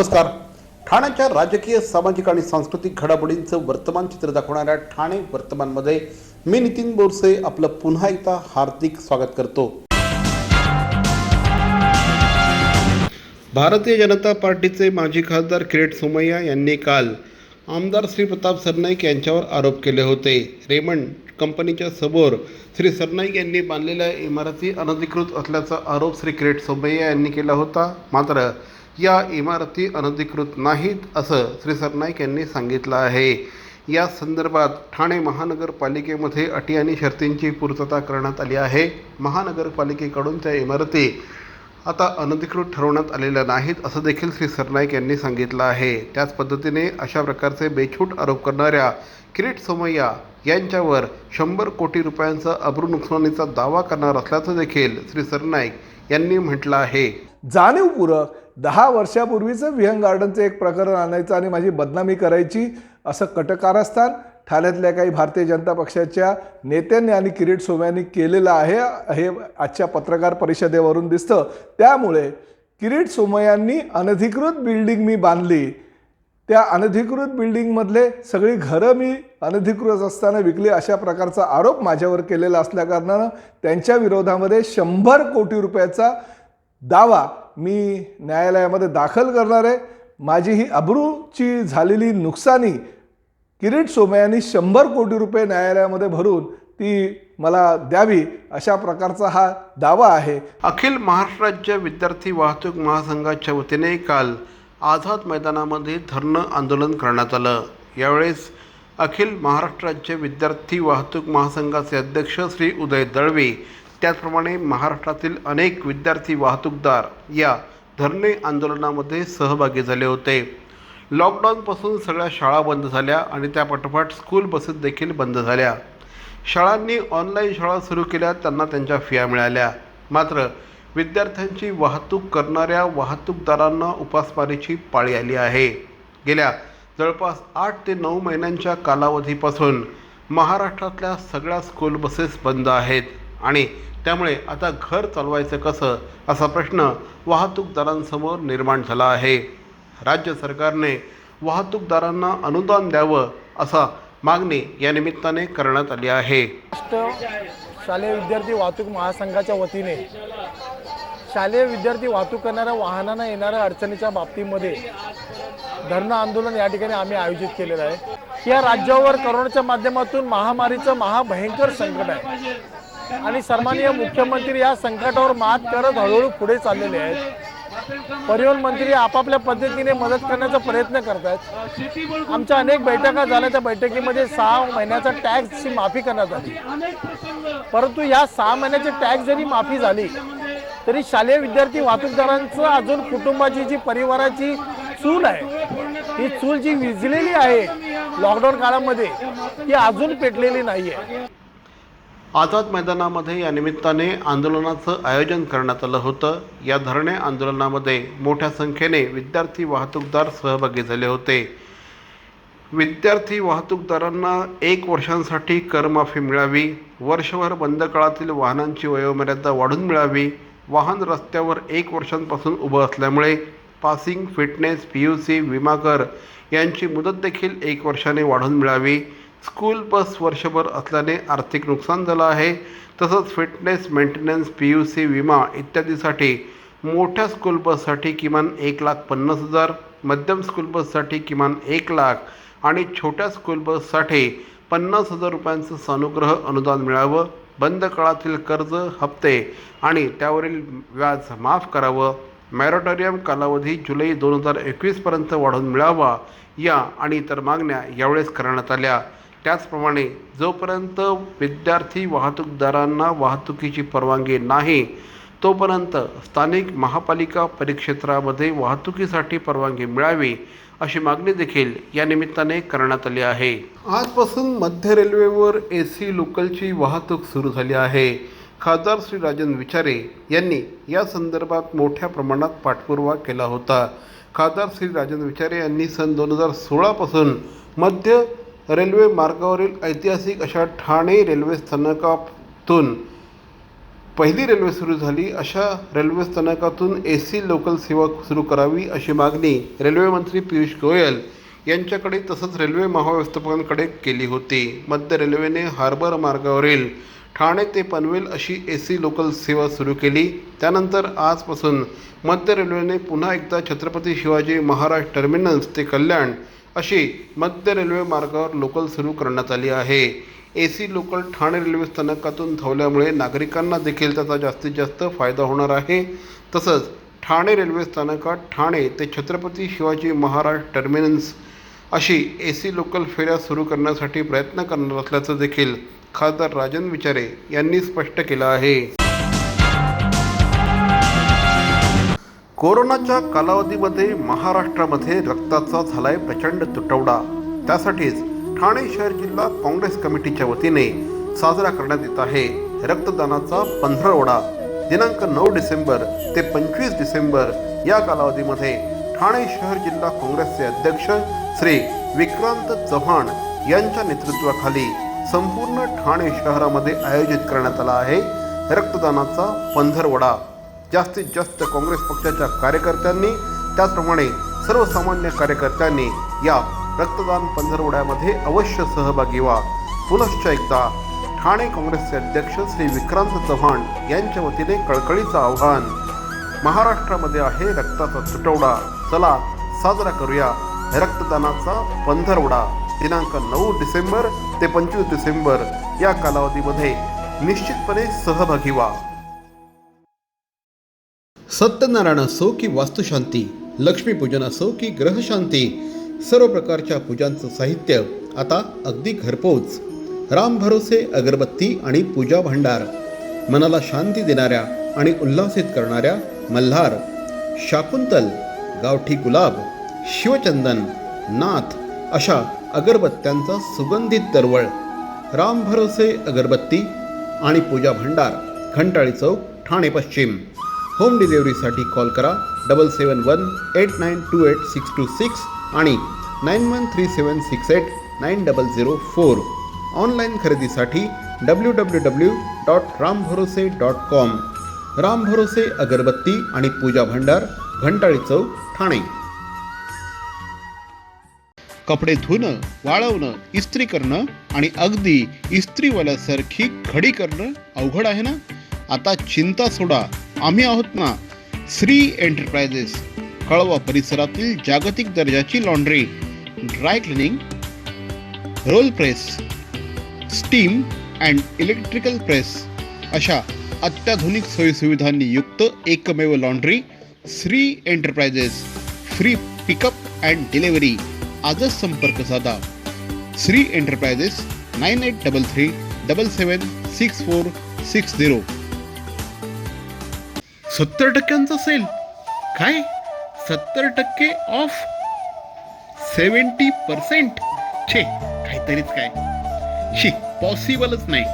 नमस्कार. ठाण्याच्या राजकीय सामाजिक आणि सांस्कृतिक घडामोडींचं वर्तमान चित्र दाखवणाऱ्या ठाणे वर्तमानमध्ये मी नितीन बोरसे आपलं पुन्हा एकदा हार्दिक स्वागत करतो. भारतीय जनता पार्टीचे माजी खासदार किरीट सोमय्या यांनी काल आमदार श्री प्रताप सरनाईक यांच्यावर आरोप केले होते. रेमंड कंपनीच्या समोर श्री सरनाईक यांनी बांधलेल्या इमारती अनधिकृत असल्याचा आरोप श्री किरीट सोमय्या यांनी केला होता. मात्र या इमारती अनधिकृत नाहीत असं श्री सरनाईक यांनी सांगितलं आहे. या संदर्भात ठाणे महानगरपालिकेमध्ये अटी आणि शर्तींची पूर्तता करण्यात आली आहे. महानगरपालिकेकडून त्या इमारती आता अनधिकृत ठरवण्यात आलेल्या नाहीत असं देखील श्री सरनाईक यांनी सांगितलं आहे. त्याच पद्धतीने अशा प्रकारचे बेछूट आरोप करणाऱ्या किरीट सोमय्या यांच्यावर शंभर कोटी रुपयांचा अब्रू नुकसानीचा दावा करणार असल्याचं देखील श्री सरनाईक यांनी म्हटलं आहे. जाणीवपूर्वक दहा वर्षापूर्वीचं विहंग गार्डनचं एक प्रकरण आणायचं आणि माझी बदनामी करायची असं कटकारस्थान ठाण्यातल्या काही भारतीय जनता पक्षाच्या नेत्यांनी आणि किरीट सोम्यांनी केलेलं आहे हे आजच्या पत्रकार परिषदेवरून दिसतं. त्यामुळे किरीट सोमयांनी अनधिकृत बिल्डिंग मी बांधली. त्या अनधिकृत बिल्डिंगमधले सगळी घरं मी अनधिकृत असताना विकली. अशा प्रकारचा आरोप माझ्यावर केलेला असल्याकारणानं त्यांच्या विरोधामध्ये शंभर कोटी रुपयाचा दावा मी न्यायालयामध्ये दाखल करणार आहे. माझी ही अब्रूची झालेली नुकसानी किरीट सोमयानी शंभर कोटी रुपये न्यायालयामध्ये भरून ती मला द्यावी अशा प्रकारचा हा दावा आहे. अखिल महाराष्ट्र राज्य विद्यार्थी वाहतूक महासंघाच्या वतीने काल आझाद मैदानामध्ये धरणं आंदोलन करण्यात आलं. यावेळेस अखिल महाराष्ट्र राज्य विद्यार्थी वाहतूक महासंघाचे अध्यक्ष श्री उदय दळवे त्याचप्रमाणे महाराष्ट्रातील अनेक विद्यार्थी वाहतूकदार या धरणे आंदोलनामध्ये सहभागी झाले होते. लॉकडाऊनपासून सगळ्या शाळा बंद झाल्या आणि त्या पाठोपाठ स्कूल बसेस देखील बंद झाल्या. शाळांनी ऑनलाईन शाळा सुरू केल्या त्यांना त्यांच्या फिया मिळाल्या. मात्र विद्यार्थ्यांची वाहतूक करणाऱ्या वाहतूकदारांना उपासमारीची पाळी आली आहे. गेल्या जवळपास आठ ते नऊ महिन्यांच्या कालावधीपासून महाराष्ट्रातल्या सगळ्या स्कूल बसेस बंद आहेत. आणि त्यामुळे आता घर चालवायचं कसं असा प्रश्न वाहतूकदारांसमोर निर्माण झाला आहे. राज्य सरकारने वाहतूकदारांना अनुदान द्यावं असा मागणी या निमित्ताने करण्यात आली आहे. शालेय विद्यार्थी वाहतूक महासंघाच्या वतीने शालेय विद्यार्थी वाहतूक करणाऱ्या वाहनांना येणाऱ्या अडचणीच्या बाबतीमध्ये धरणं आंदोलन या ठिकाणी आम्ही आयोजित केलेलं आहे. या राज्यावर करोनाच्या माध्यमातून महामारीचं महाभयंकर संकट आहे. आणि सन्माननीय मुख्यमंत्री या संकटावर मात करत हळूहळू पुढे चाललेले आहेत. परिवहन मंत्री आपापल्या पद्धतीने मदत करण्याचा प्रयत्न करत आहेत आमच्या अनेक बैठका झाल्या. त्या बैठकीमध्ये सहा महिन्याचा टॅक्सची माफी करण्यात आली. परंतु या सहा महिन्याची टॅक्स जरी माफी झाली तरी शालेय विद्यार्थी वाहतूकदारांचं अजून कुटुंबाची जी परिवाराची चूल आहे ही चूल जी विजलेली आहे लॉकडाऊन काळामध्ये ती अजून पेटलेली नाही आहे आझाद मैदानामध्ये या निमित्ताने आंदोलनाचं आयोजन करण्यात आलं होतं. या धरणे आंदोलनामध्ये मोठ्या संख्येने विद्यार्थी वाहतूकदार सहभागी झाले होते. विद्यार्थी वाहतूकदारांना एक वर्षांसाठी करमाफी मिळावी वर्षभर बंद काळातील वाहनांची वयोमर्यादा वाढून मिळावी वाहन रस्त्यावर एक वर्षांपासून उभं असल्यामुळे passing fitness P U C विमा कर यांची मुदत देखील एक वर्षाने वाढून मिळावी. स्कूल बस वर्षभर असल्याने आर्थिक नुकसान झालं आहे. तसंच fitness maintenance P U C विमा इत्यादीसाठी मोठ्या स्कूल बससाठी किमान एक लाख पन्नास हजार मध्यम स्कूल बससाठी किमान एक लाख आणि छोट्या स्कूल बससाठी पन्नास हजार रुपयांचं सानुग्रह अनुदान मिळावं. बंद काळातील कर्ज हप्ते आणि त्यावरील व्याज माफ करावं. मॅरोटोरियम कालावधी जुलै दोन हजार एकवीसपर्यंत वाढवून मिळावा या आणि इतर मागण्या यावेळेस करण्यात आल्या. त्याचप्रमाणे जोपर्यंत विद्यार्थी वाहतूकदारांना वाहतुकीची परवानगी नाही तोपर्यंत स्थानिक महापालिका परिक्षेत्रामध्ये वाहतुकीसाठी परवानगी मिळावी अशी मागणी देखील या निमित्ताने करण्यात आली आहे. आजपासून मध्य रेल्वेवर ए सी लोकलची वाहतूक सुरू झाली आहे. खासदार श्री राजन विचारे यांनी या संदर्भात मोठ्या प्रमाणात पाठपुरावा केला होता. खासदार श्री राजन विचारे यांनी सन दोन हजार सोळापासून मध्य रेल्वे मार्गावरील ऐतिहासिक अशा ठाणे रेल्वे स्थानकातून पहिली रेल्वे सुरू झाली. अशा रेल्वे स्थानकातून ए सी लोकल सेवा सुरू करावी अशी मागणी रेल्वेमंत्री पियुष गोयल यांच्याकडे तसंच रेल्वे महाव्यवस्थापकांकडे केली होती. मध्य रेल्वेने हार्बर मार्गावरील ठाणे ते पनवेल अशी ए सी लोकल सेवा सुरू केली. त्यानंतर आजपासून मध्य रेल्वेने पुन्हा एकदा छत्रपती शिवाजी महाराज टर्मिनल्स ते कल्याण अशी मध्य रेल्वे मार्गावर लोकल सुरू करण्यात आली आहे. A C local Thane railway स्थानकातून धावल्यामुळे नागरिकांना देखील त्याचा जास्तीत जास्त फायदा होणार आहे. तसंच ठाणे रेल्वे स्थानकात ठाणे ते छत्रपती शिवाजी महाराज टर्मिनन्स अशी ए सी लोकल फेऱ्या सुरू करण्यासाठी प्रयत्न करणार असल्याचं देखील खासदार राजन विचारे यांनी स्पष्ट केलं आहे. कोरोनाच्या कालावधीमध्ये महाराष्ट्रामध्ये रक्ताचा झालाय प्रचंड तुटवडा. त्यासाठीच ठाणे शहर जिल्हा काँग्रेस कमिटीच्या वतीने साजरा करण्यात येत आहे रक्तदानाचा पंधरवडा दिनांक नऊ डिसेंबर ते पंचवीस डिसेंबर या कालावधीमध्ये ठाणे शहर जिल्हा काँग्रेसचे अध्यक्ष श्री विक्रांत चव्हाण यांच्या नेतृत्वाखाली संपूर्ण ठाणे शहरामध्ये आयोजित करण्यात आला आहे रक्तदानाचा पंधरवडा जास्तीत जास्त काँग्रेस पक्षाच्या कार्यकर्त्यांनी त्याचप्रमाणे सर्वसामान्य कार्यकर्त्यांनी या रक्तदान पंधरवड्यामध्ये अवश्य सहभागी व्हा. पुनश्च एकदा ठाणे काँग्रेसचे अध्यक्ष श्री विक्रांत चव्हाण यांच्या वतीने कळकळीचं आव्हान. महाराष्ट्रामध्ये आहे रक्ताचा तुटवडा. चला साजरा करूया रक्तदानाचा पंधरवडा. दिनांक नऊ डिसेंबर ते पंचवीस डिसेंबर या कालावधीमध्ये निश्चितपणे सहभागी व्हा. सत्यनारायण असो की वास्तुशांती लक्ष्मीपूजन असो की ग्रहशांती सर्व प्रकारच्या पूजांचं साहित्य आता अगदी घरपोच. राम भरोसे अगरबत्ती आणि पूजा भांडार मनाला शांती देणाऱ्या आणि उल्हासित करणाऱ्या मल्हार शाकुंतल गावठी गुलाब शिवचंदन नाथ अशा अगरबत्त्यांचा सुगंधित दरवळ राम भरोसे अगरबत्ती आणि पूजा भांडार घंटाळी चौक ठाणे पश्चिम. होम डिलिव्हरीसाठी कॉल करा double seven one eight nine two eight six two six आणि nine one three seven six eight nine double zero four. Online खरेदीसाठी W W W dot Ram Bharose dot com. Ram भरोसे अगरबत्ती आणि पूजा भंडार घंटाळी चौक ठाणे. कपडे धुणं वाळवणं इस्त्री करणं आणि अगदी इस्त्रीवाल्यासारखी खडी करणं अवघड आहे ना? आता चिंता सोडा. आम्ही आहोत ना श्री एंटरप्राइजेस कळवा परिसरातील जागतिक दर्जाची laundry dry cleaning roll press steam and electrical press अशा अत्याधुनिक सोयीसुविधांनी युक्त एकमेव laundry Shri enterprises free pickup and delivery. आजच संपर्क साधा. Shri enterprises nine eight double three double seven six four six zero. सत्तर टक्क्यांचा सेल काय? सत्तर टक्के ऑफ सेवन्टी पर्सेंट छे काहीतरीच काय? शी पॉसिबलच नाही.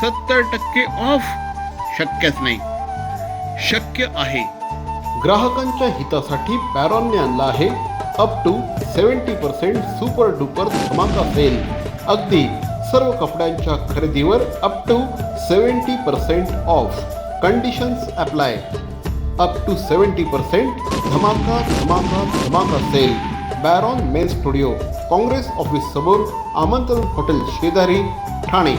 सत्तर टक्के ऑफ शक्यच नाही. शक्य आहे. ग्राहकांच्या हितासाठी पॅरॉनने आणला आहे up to seventy percent super duper धमाका सेल अगदी सर्व कपड्यांच्या खरेदीवर up to seventy percent off conditions apply up to seventy percent धमाका धमाका धमाका sale Baron men studio Congress office समोर आमंत्रण हॉटेल शेजारी ठाणे.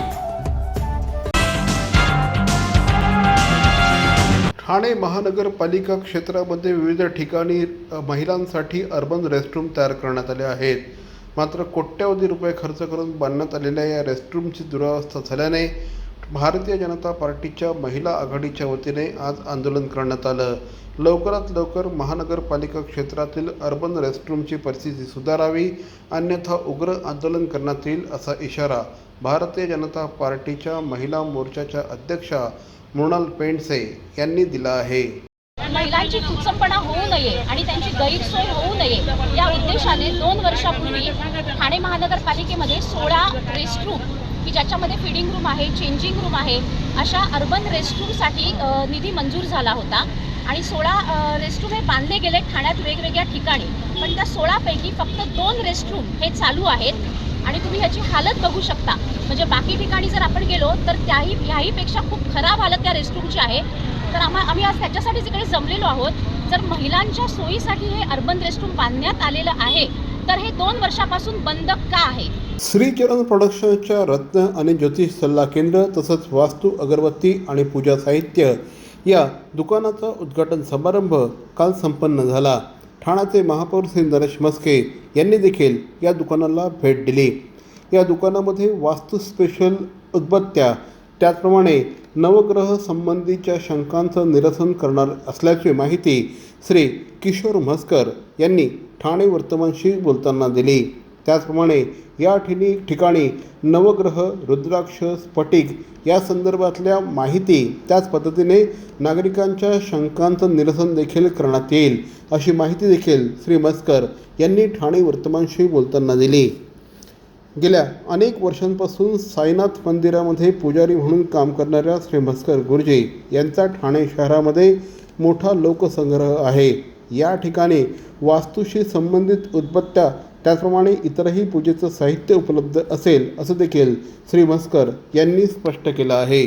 ठाणे महानगरपालिका क्षेत्रामध्ये विविध ठिकाणी महिलांसाठी अर्बन रेस्टरूम तयार करण्यात आले आहेत. मात्र कोट्यवधी रुपये खर्च करून बांधण्यात आलेल्या या रेस्टरूमची दुरावस्था झाल्याने भारतीय जनता पार्टीच्या महिला आघाडीच्या वतीने आज आंदोलन करण्यात आलं. लवकरात लवकर महानगरपालिका क्षेत्रातील अर्बन रेस्टरूमची परिस्थिती सुधारावी अन्यथा उग्र आंदोलन करण्यात येईल असा इशारा भारतीय जनता पार्टीच्या महिला मोर्चाच्या अध्यक्षा मृणाल पेंडसे यांनी दिला आहे. महिलांची कुचंपणा होऊ नये आणि त्यांची गैरसोय होऊ नये या उद्देशाने दोन वर्षापूर्वी ठाणे महानगरपालिकेमध्ये सोळा रेस्टरूम की ज्याच्यामध्ये फिडिंग रूम आहे चेंजिंग रूम आहे अशा अर्बन रेस्टरूमसाठी निधी मंजूर झाला होता. आणि सोळा रेस्टरूम हे बांधले गेले ठाण्यात वेगवेगळ्या ठिकाणी. पण त्या सोळापैकी फक्त दोन रेस्टरूम हे चालू आहेत. आणि तुम्ही ह्याची हालत बघू शकता. म्हणजे बाकी ठिकाणी जर आपण गेलो तर त्याही ह्याहीपेक्षा खूप खराब हालत त्या रेस्टरूमची आहे. तर आम्हा आम्ही आज त्याच्यासाठीच इकडे जमलेलो आहोत जर महिलांच्या सोयीसाठी हे अर्बन रेस्टरूम बांधण्यात आलेलं आहे तर हे दोन वर्षापासून बंद का आहे? श्रीचरण प्रोडक्शनच्या रत्न आणि ज्योतिष सल्ला केंद्र तसंच वास्तू अगरबत्ती आणि पूजा साहित्य या दुकानाचा उद्घाटन समारंभ काल संपन्न झाला. ठाण्याचे महापौर श्री नरेश मस्के यांनी देखील या दुकानाला भेट दिली. या दुकानामध्ये वास्तू स्पेशल उदबत्त्या त्याचप्रमाणे नवग्रह संबंधीच्या शंकांचं निरसन करणार असल्याची माहिती श्री किशोर म्हस्कर यांनी ठाणे वर्तमानशी बोलताना दिली. त्याचप्रमाणे या ठिणी ठिकाणी नवग्रह रुद्राक्ष स्फटिक या संदर्भातल्या माहिती त्याच पद्धतीने नागरिकांच्या शंकांचं निरसन देखील करण्यात येईल अशी माहिती देखील श्री मस्कर यांनी ठाणे वर्तमानशी बोलताना दिली. गेल्या अनेक वर्षांपासून साईनाथ मंदिरामध्ये पुजारी म्हणून काम करणाऱ्या श्री मस्कर गुरुजी यांचा ठाणे शहरामध्ये मोठा लोकसंग्रह आहे. या ठिकाणी वास्तूशी संबंधित उदबत्त्या त्याचप्रमाणे इतरही पूजेचं साहित्य उपलब्ध असेल असं देखील श्री भास्कर यांनी स्पष्ट केलं आहे.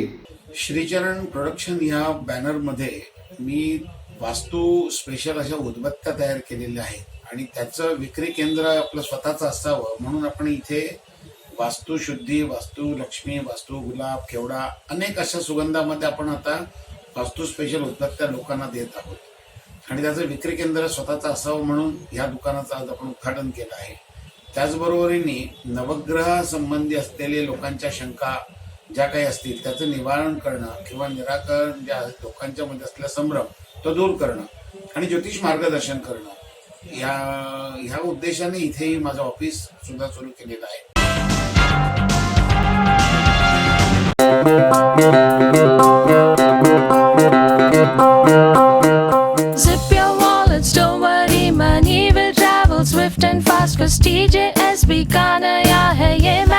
श्रीचरण प्रोडक्शन ह्या बॅनरमध्ये मी वास्तू स्पेशल अशा उदबत्त्या तयार केलेल्या आहेत आणि त्याचं विक्री केंद्र आपलं स्वतःचं असावं म्हणून आपण इथे वास्तुशुद्धी वास्तू लक्ष्मी वास्तू गुलाब केवडा अनेक अशा सुगंधामध्ये आपण आता वास्तू स्पेशल उदबत्त्या लोकांना देत आहोत. आणि त्याचं विक्री केंद्र स्वतःचं असावं म्हणून या दुकानाचं आज आपण उद्घाटन केलं आहे. त्याचबरोबरीने नवग्रहासंबंधी असलेले लोकांच्या शंका ज्या काही असतील त्याचं निवारण करणं किंवा निराकरण ज्या लोकांच्या मध्ये असलेला संभ्रम तो दूर करणं आणि ज्योतिष मार्गदर्शन करणं या ह्या उद्देशाने इथेही माझं ऑफिस सुद्धा सुरू केलेलं आहे. स्टीजे एस बी का नया है ये मैं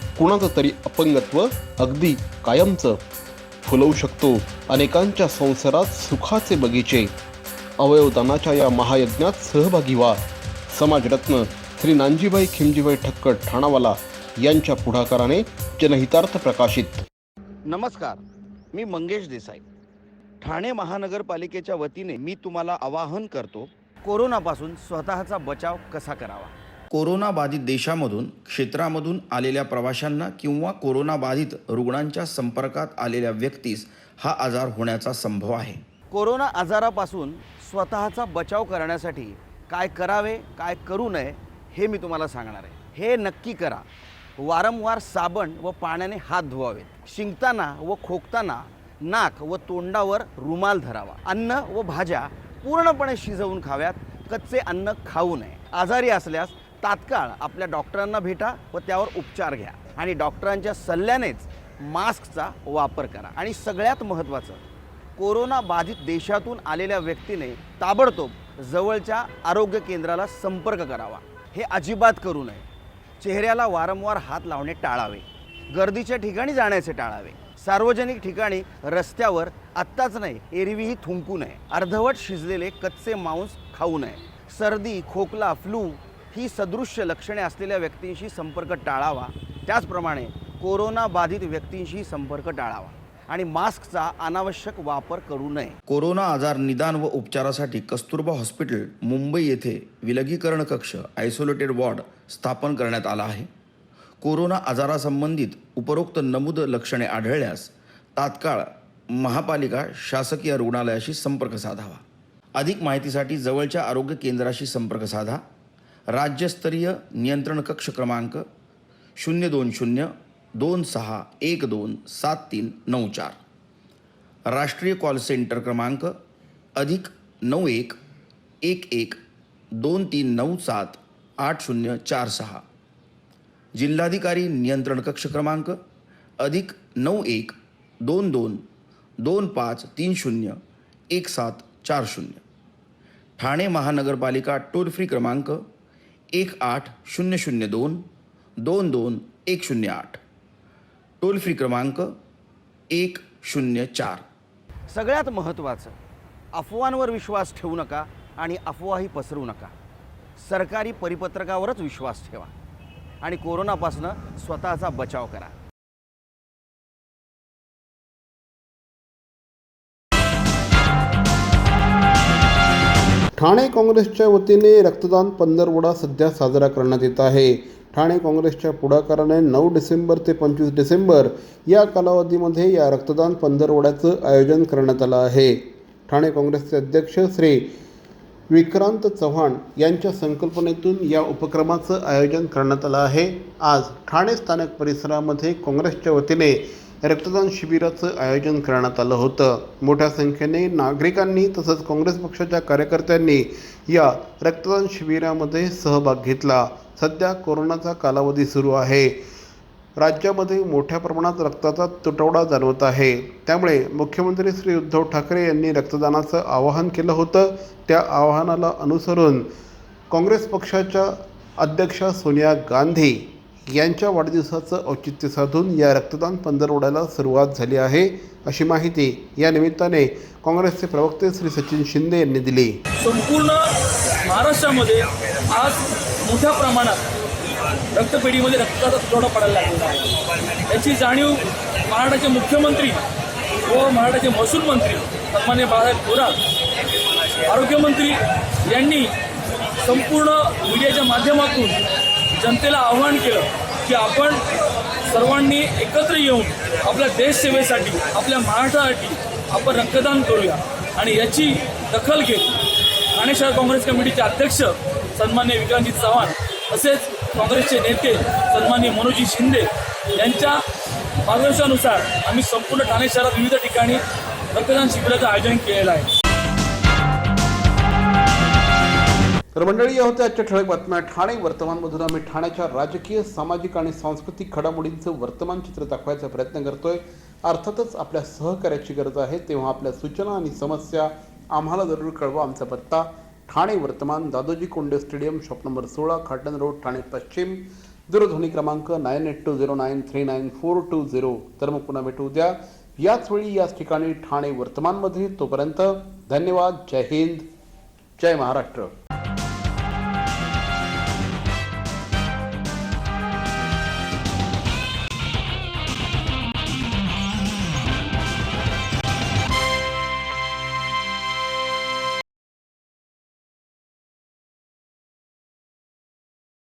कुणाचं तरी अपंगत्व अगदी कायमचं फुलवू शकतो. अनेकांच्या संसारात सुखाचे बगीचे. अवयवदानाच्या या महायज्ञात सहभागी व्हा. समाजरत्न श्री नानजीबाई खिमजीबाई ठक्कर ठाणावाला यांच्या पुढाकाराने जनहितार्थ प्रकाशित. नमस्कार मी मंगेश देसाई. ठाणे महानगरपालिकेच्या वतीने मी तुम्हाला आवाहन करतो कोरोनापासून स्वतःचा बचाव कसा करावा? कोरोनाबाधित देशामधून क्षेत्रामधून आलेल्या प्रवाशांना किंवा कोरोनाबाधित रुग्णांच्या संपर्कात आलेल्या व्यक्तीस हा आजार होण्याचा संभव आहे. कोरोना आजारापासून स्वतःचा बचाव करण्यासाठी काय करावे काय करू नये हे मी तुम्हाला सांगणार आहे. हे नक्की करा. वारंवार साबण व पाण्याने हात धुवावेत. शिंकताना व खोकताना नाक व तोंडावर रुमाल धरावा. अन्न व भाज्या पूर्णपणे शिजवून खाव्यात. कच्चे अन्न खाऊ नये. आजारी असल्यास तात्काळ आपल्या डॉक्टरांना भेटा व त्यावर उपचार घ्या. आणि डॉक्टरांच्या सल्ल्यानेच मास्कचा वापर करा. आणि सगळ्यात महत्त्वाचं कोरोना बाधित देशातून आलेल्या व्यक्तीने ताबडतोब जवळच्या आरोग्य केंद्राला संपर्क करावा. हे अजिबात करू नये. चेहऱ्याला वारंवार हात लावणे टाळावे. गर्दीच्या ठिकाणी जाण्याचे टाळावे. सार्वजनिक ठिकाणी रस्त्यावर आत्ताच नाही एरवीही थुंकू नये. अर्धवट शिजलेले कच्चे मांस खाऊ नये. सर्दी खोकला फ्लू ही सदृश्य लक्षणे असलेल्या व्यक्तींशी संपर्क टाळावा. त्याचप्रमाणे कोरोना बाधित व्यक्तींशी संपर्क टाळावा. आणि मास्कचा अनावश्यक वापर करू नये. कोरोना आजार निदान व उपचारासाठी कस्तुरबा हॉस्पिटल मुंबई येथे विलगीकरण कक्ष आयसोलेटेड वॉर्ड स्थापन करण्यात आला आहे. कोरोना आजारासंबंधित उपरोक्त नमूद लक्षणे आढळल्यास तात्काळ महापालिका शासकीय रुग्णालयाशी संपर्क साधावा. अधिक माहितीसाठी जवळच्या आरोग्य केंद्राशी संपर्क साधा. राज्यस्तरीय नियंत्रण कक्ष क्रमांक शून्य दोन शून्य दोन सहा एक दोन सात तीन नऊ चार. राष्ट्रीय कॉल सेंटर क्रमांक अधिक नऊ एक एक एक दोन तीन नऊ सात आठ शून्य चार सहा. जिल्हाधिकारी नियंत्रण कक्ष क्रमांक अधिक नऊ एक दोन दोन दोन पाच तीन शून्य एक सात चार शून्य. ठाणे महानगरपालिका टोल फ्री क्रमांक एक आठ शून्य शून्य दोन दोन दोन एक शून्य आठ. टोल फ्री क्रमांक एक शून्य चार. सगळ्यात महत्त्वाचं अफवांवर विश्वास ठेवू नका आणि अफवाही पसरवू नका. सरकारी परिपत्रकावरच विश्वास ठेवा आणि कोरोनापासनं स्वतःचा बचाव करा. ठाणे काँग्रेसच्या वतीने रक्तदान पंधरवडा सध्या साजरा करण्यात येत आहे. ठाणे काँग्रेसच्या पुढाकाराने नऊ डिसेंबर ते पंचवीस डिसेंबर या कालावधीमध्ये या रक्तदान पंधरवड्याचं आयोजन करण्यात आलं आहे. ठाणे काँग्रेसचे अध्यक्ष श्री विक्रांत चव्हाण यांच्या संकल्पनेतून या उपक्रमाचं आयोजन करण्यात आलं आहे. आज ठाणे स्थानक परिसरामध्ये काँग्रेसच्या वतीने रक्तदान शिबिराचं आयोजन करण्यात आलं होतं. मोठ्या संख्येने नागरिकांनी तसंच काँग्रेस पक्षाच्या कार्यकर्त्यांनी या रक्तदान शिबिरामध्ये सहभाग घेतला. सध्या कोरोनाचा कालावधी सुरू आहे. राज्यामध्ये मोठ्या प्रमाणात रक्ताचा तुटवडा जाणवत आहे. त्यामुळे मुख्यमंत्री श्री उद्धव ठाकरे यांनी रक्तदानाचं आवाहन केलं होतं. त्या आवाहनाला अनुसरून काँग्रेस पक्षाच्या अध्यक्षा सोनिया गांधी यांच्या वाढदिवसाचं औचित्य साधून या रक्तदान पंधरवड्याला सुरुवात झाली आहे अशी माहिती या निमित्ताने काँग्रेसचे प्रवक्ते श्री सचिन शिंदे यांनी दिली. संपूर्ण महाराष्ट्रामध्ये आज मोठ्या प्रमाणात रक्तपेढीमध्ये रक्ताचा तुटवडा पडायला लागलेला आहे. याची जाणीव महाराष्ट्राचे मुख्यमंत्री व महाराष्ट्राचे महसूल मंत्री सन्मान्य बाळासाहेब थोरात आरोग्यमंत्री यांनी संपूर्ण मीडियाच्या माध्यमातून जनतेला आव्हान केलं की आपण सर्वांनी एकत्र येऊन आपल्या देशसेवेसाठी आपल्या महाराष्ट्रासाठी आपण रक्तदान करूया. आणि याची दखल घेत ठाणे शहर काँग्रेस कमिटीचे अध्यक्ष सन्मान्य विक्रांतजी चव्हाण तसेच काँग्रेसचे नेते सन्मान्य मनोजी शिंदे यांच्या मार्गदर्शनानुसार आम्ही संपूर्ण ठाणे शहरात विविध ठिकाणी रक्तदान शिबिराचं आयोजन केलेलं आहे. तर मंडळी या होत्या आजच्या ठळक बातम्या. ठाणे वर्तमानमधून आम्ही ठाण्याच्या राजकीय सामाजिक आणि सांस्कृतिक घडामोडींचं वर्तमान चित्र दाखवायचा प्रयत्न करतोय. अर्थातच आपल्या सहकार्याची गरज आहे. तेव्हा आपल्या सूचना आणि समस्या आम्हाला जरूर कळवा आमचा पत्ता. ठाणे वर्तमान Dadoji Konde stadium shop number सोळा खाटन रोड ठाणे पश्चिम. दूरध्वनी क्रमांक nine eight two zero nine three nine four two zero. तर मग पुन्हा भेटू उद्या. याच वेळी याच ठिकाणी ठाणे वर्तमानमध्ये तोपर्यंत धन्यवाद. जय हिंद. जय महाराष्ट्र.